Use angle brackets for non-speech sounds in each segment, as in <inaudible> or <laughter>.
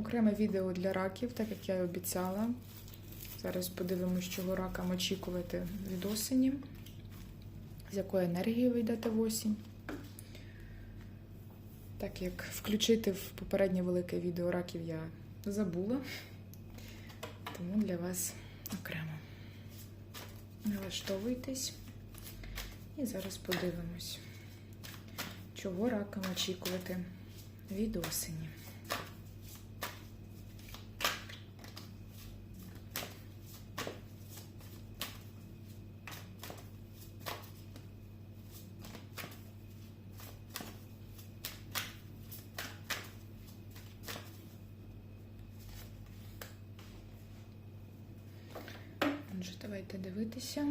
окреме відео для раків, так як я і обіцяла. Зараз подивимось, чого ракам очікувати від осені, з якою енергією ви в осінь. Так як включити в попереднє велике відео раків я забула, тому для вас окремо. Налаштовуйтесь і зараз подивимось, чого ракам очікувати від осені. Отже, давайте дивитися.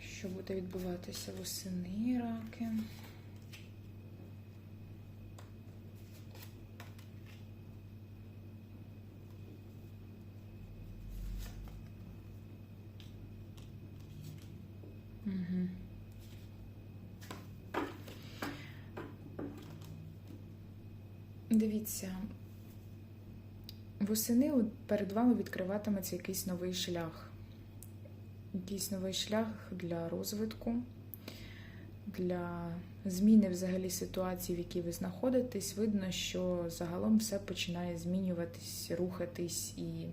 Що буде відбуватися восени раки? Дивіться, восени перед вами відкриватиметься якийсь новий шлях. Якийсь новий шлях для розвитку, для зміни взагалі ситуації, в якій ви знаходитесь. Видно, що загалом все починає змінюватись, рухатись і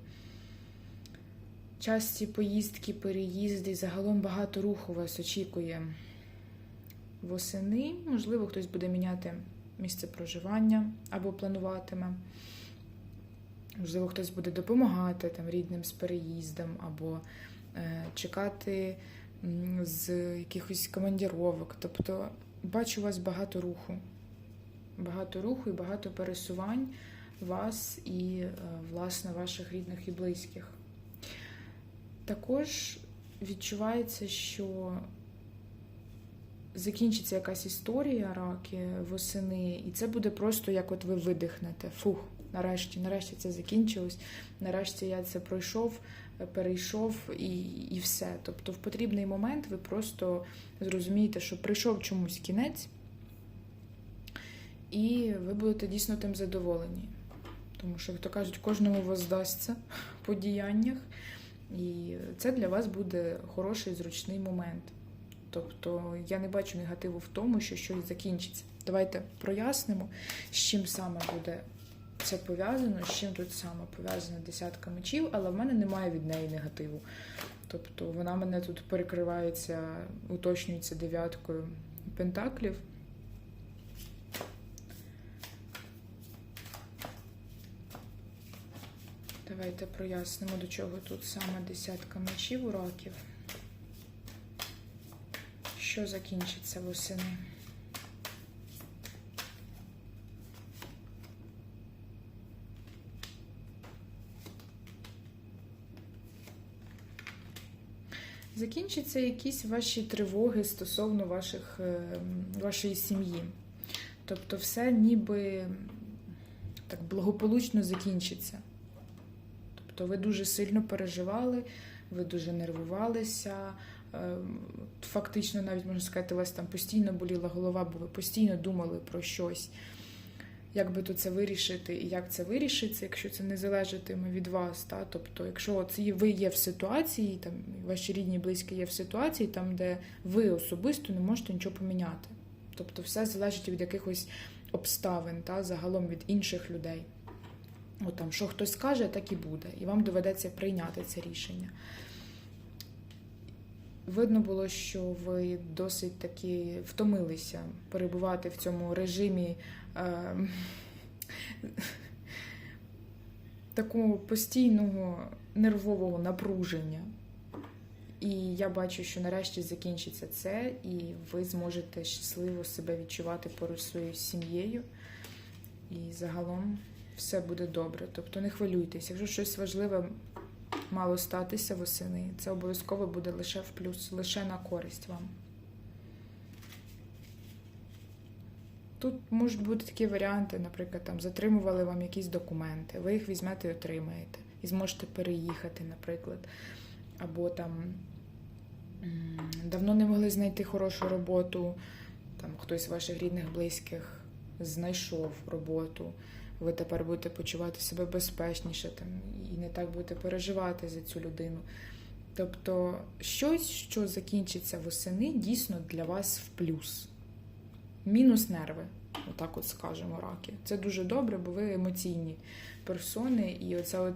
часті поїздки, переїзди, загалом багато руху вас очікує восени. Можливо, хтось буде міняти місце проживання або плануватиме. Можливо, хтось буде допомагати там рідним з переїздом, або е, чекати з якихось командіровок. Тобто бачу у вас багато руху. Багато руху і багато пересувань вас і, е, власне, ваших рідних і близьких. Також відчувається, що закінчиться якась історія раки восени, і це буде просто як от ви видихнете. Фух, нарешті, нарешті це закінчилось. Нарешті я це пройшов, перейшов і, і все. Тобто, в потрібний момент ви просто зрозумієте, що прийшов чомусь кінець, і ви будете дійсно тим задоволені. Тому що, як то кажуть, кожному воздасться <laughs> по діяннях. І це для вас буде хороший зручний момент. Тобто я не бачу негативу в тому, що щось закінчиться. Давайте прояснимо, з чим саме буде це пов'язано, з чим тут саме пов'язана десятка мечів, але в мене немає від неї негативу. Тобто вона мене тут перекривається, уточнюється дев'яткою пентаклів. Давайте прояснимо, до чого тут саме десятка мечів у раків. Що закінчиться восени? Закінчаться якісь ваші тривоги стосовно ваших, е, вашої сім'ї. Тобто все ніби так благополучно закінчиться. Тобто ви дуже сильно переживали, ви дуже нервувалися. Е, Фактично, навіть можна сказати, у вас там постійно боліла голова, бо ви постійно думали про щось. Як би то це вирішити і як це вирішиться, якщо це не залежатиме від вас. Та? Тобто, якщо це ви є в ситуації, там ваші рідні, близькі є в ситуації, там, де ви особисто не можете нічого поміняти. Тобто, все залежить від якихось обставин, та? загалом від інших людей. От там, що хтось скаже, так і буде. І вам доведеться прийняти це рішення. Видно було, що ви досить таки втомилися перебувати в цьому режимі е, такого постійного нервового напруження. І я бачу, що нарешті закінчиться це, і ви зможете щасливо себе відчувати поруч своєю сім'єю. І загалом все буде добре. Тобто не хвилюйтесь, якщо щось важливе мало статися восени, це обов'язково буде лише в плюс, лише на користь вам. Тут можуть бути такі варіанти, наприклад, там затримували вам якісь документи, ви їх візьмете і отримаєте, і зможете переїхати, наприклад. Або там давно не могли знайти хорошу роботу, там хтось з ваших рідних, близьких знайшов роботу, ви тепер будете почувати себе безпечніше там, і не так будете переживати за цю людину. Тобто щось, що закінчиться восени, дійсно для вас в плюс. Мінус нерви, отак от скажемо, раки. Це дуже добре, бо ви емоційні персони, і оця от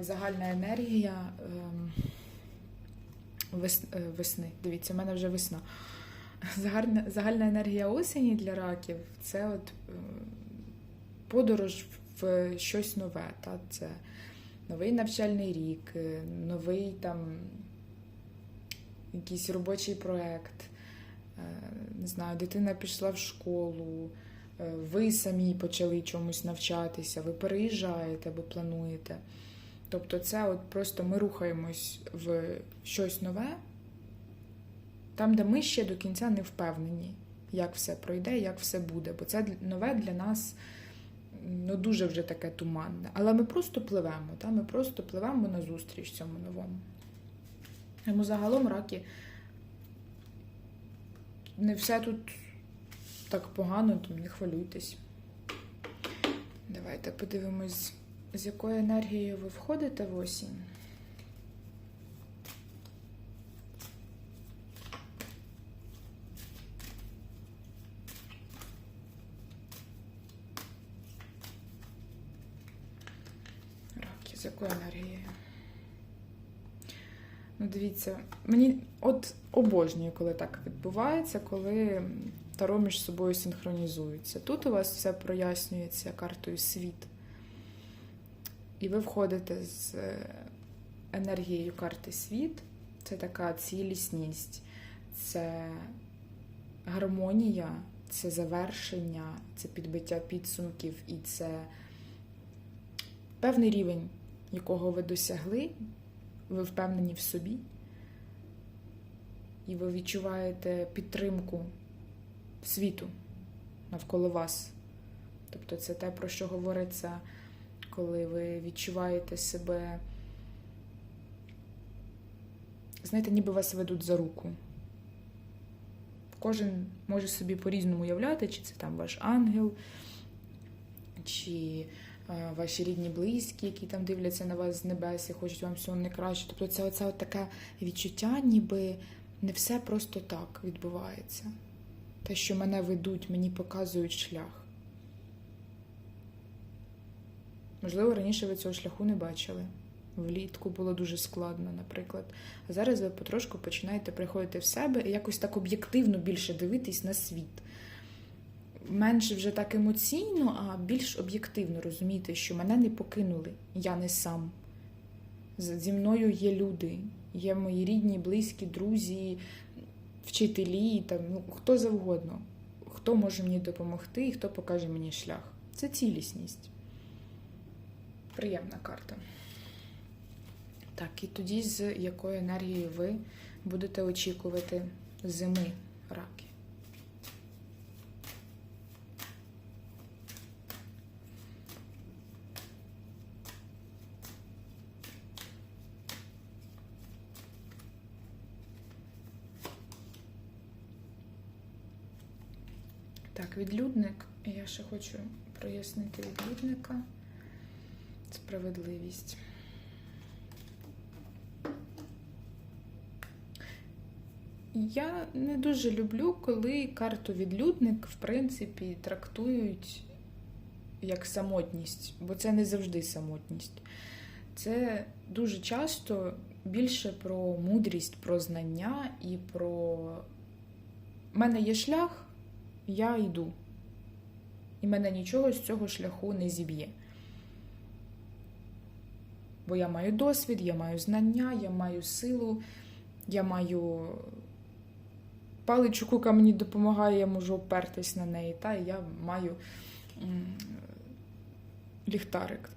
загальна енергія ем, е, весни. Дивіться, в мене вже весна. Загальна, енергія осені для раків це от е, подорож в щось нове. Та? Це новий навчальний рік, е, новий там якийсь робочий проєкт. Е, Не знаю, дитина пішла в школу, е, ви самі почали чомусь навчатися, ви переїжджаєте або плануєте. Тобто, це от просто ми рухаємось в щось нове, там, де ми ще до кінця не впевнені, як все пройде, як все буде. Бо це нове для нас ну, дуже вже таке туманне. Але ми просто пливемо, та? ми просто пливемо на зустріч цьому новому. Тому загалом раки не все тут так погано, тому не хвилюйтесь. Давайте подивимось, з якою енергією ви входите в осінь. Раки, з якою енергією? Ну, дивіться, мені от обожнюю, коли так відбувається, коли таро між собою синхронізуються. Тут у вас все прояснюється картою світ. І ви входите з е, енергією карти світ. Це така цілісність, це гармонія, це завершення, це підбиття підсумків і це певний рівень, якого ви досягли, ви впевнені в собі, і ви відчуваєте підтримку світу навколо вас. Тобто це те, про що говориться, коли ви відчуваєте себе, знаєте, ніби вас ведуть за руку. Кожен може собі по-різному уявляти, чи це там ваш ангел, чи ваші рідні близькі, які там дивляться на вас з небес і хочуть вам всього найкраще. Тобто це оце от таке відчуття, ніби не все просто так відбувається. Те, що мене ведуть, мені показують шлях. Можливо, раніше ви цього шляху не бачили. Влітку було дуже складно, наприклад. А зараз ви потрошку починаєте приходити в себе і якось так об'єктивно більше дивитись на світ. Менше вже так емоційно, а більш об'єктивно розуміти, що мене не покинули, я не сам. Зі мною є люди, є мої рідні, близькі, друзі, вчителі, там, ну, хто завгодно, хто може мені допомогти і хто покаже мені шлях. Це цілісність. Приємна карта. Так, і тоді з якою енергією ви будете очікувати зими раки? Так, відлюдник. Я ще хочу прояснити відлюдника. Справедливість. Я не дуже люблю, коли карту відлюдник, в принципі, трактують як самотність, бо це не завжди самотність. Це дуже часто більше про мудрість, про знання і про У мене є шлях, я йду. І мене нічого з цього шляху не зіб'є. Бо я маю досвід, я маю знання, я маю силу, я маю паличку, яка мені допомагає, я можу опертись на неї, та і я маю ліхтарик.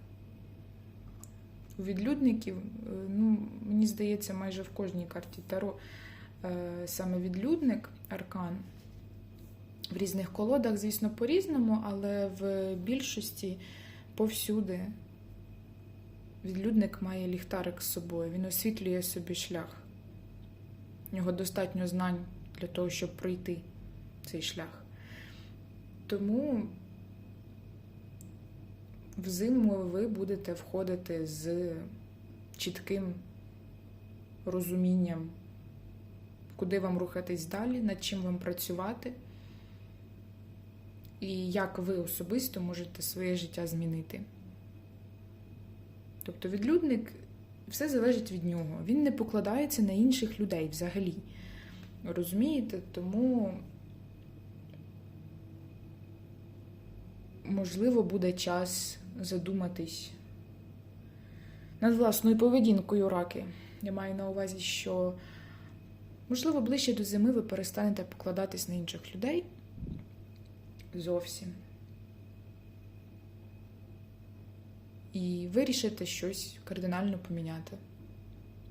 У відлюдників, е, ну, мені здається, майже в кожній карті Таро е, саме відлюдник, аркан. В різних колодах, звісно, по-різному, але в більшості повсюди відлюдник має ліхтарик з собою, він освітлює собі шлях. У нього достатньо знань для того, щоб пройти цей шлях. Тому в ви будете входити з чітким розумінням, куди вам рухатись далі, над чим вам працювати, і як ви особисто можете своє життя змінити. Тобто відлюдник все залежить від нього. Він не покладається на інших людей взагалі. Розумієте? Тому, можливо, буде час задуматись над власною поведінкою раки. Я маю на увазі, що, можливо, ближче до зими ви перестанете покладатись на інших людей зовсім. І вирішите щось кардинально поміняти.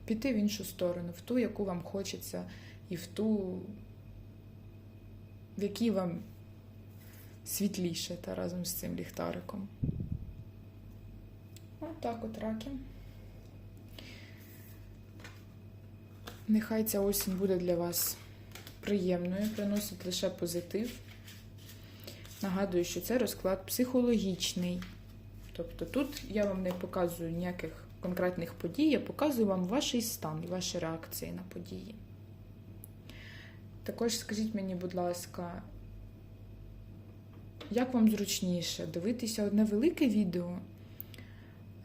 Піти в іншу сторону, в ту, яку вам хочеться, і в ту, в якій вам світліше та разом з цим ліхтариком. Отак от раки. Нехай ця осінь буде для вас приємною, приносить лише позитив. Нагадую, що це розклад психологічний. Тобто тут я вам не показую ніяких конкретних подій, я показую вам ваш стан, ваші реакції на події. Також скажіть мені, будь ласка, як вам зручніше дивитися одне велике відео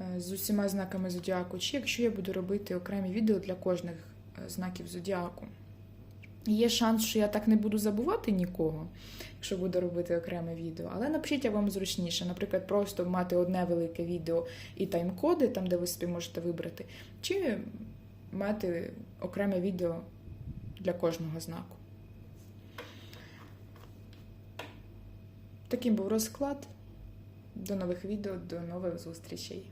е, з усіма знаками зодіаку, чи якщо я буду робити окремі відео для кожних е, знаків зодіаку? Є шанс, що я так не буду забувати нікого, якщо буду робити окреме відео. Але напишіть, як вам зручніше. Наприклад, просто мати одне велике відео і тайм-коди, там, де ви собі можете вибрати, чи мати окреме відео для кожного знаку. Таким був розклад. До нових відео, до нових зустрічей.